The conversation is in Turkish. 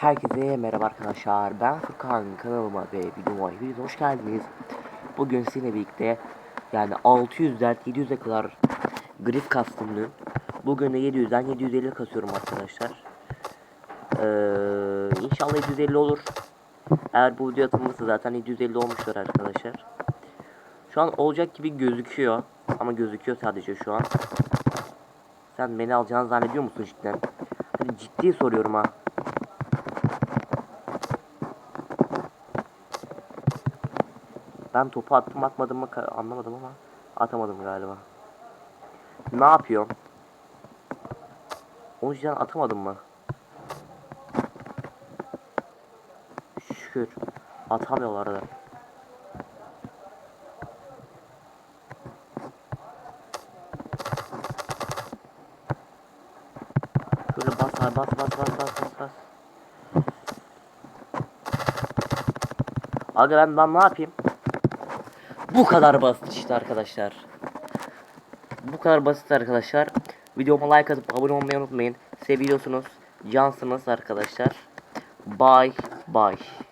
Herkese merhaba arkadaşlar. Ben Furkan kanalıma ve videoma hepiniz hoş geldiniz. Bugün sizinle birlikte yani 600'den 700'e kadar grif kastım dün. Bugün de 700'den 750 kasıyorum arkadaşlar. Ee, inşallah 750 olur. Eğer bu video atılmışsa zaten 750 olmuşlar arkadaşlar. Şu an olacak gibi gözüküyor. Ama gözüküyor sadece şu an. Sen beni alacağını zannediyor musun cidden? Hani ciddi soruyorum ha. Ben topu attım atmadım mı anlamadım ama atamadım galiba. Ne yapıyorum? Onu cidden atamadım mı? Şükür. Atamıyorlar da. Şöyle bas abi, bas bas bas bas bas bas. Aga ben, ben ne yapayım? Bu kadar basit işte arkadaşlar. Bu kadar basit arkadaşlar. Videoma like atıp abone olmayı unutmayın. Seviyorsunuz. Cansınız arkadaşlar. Bye bye.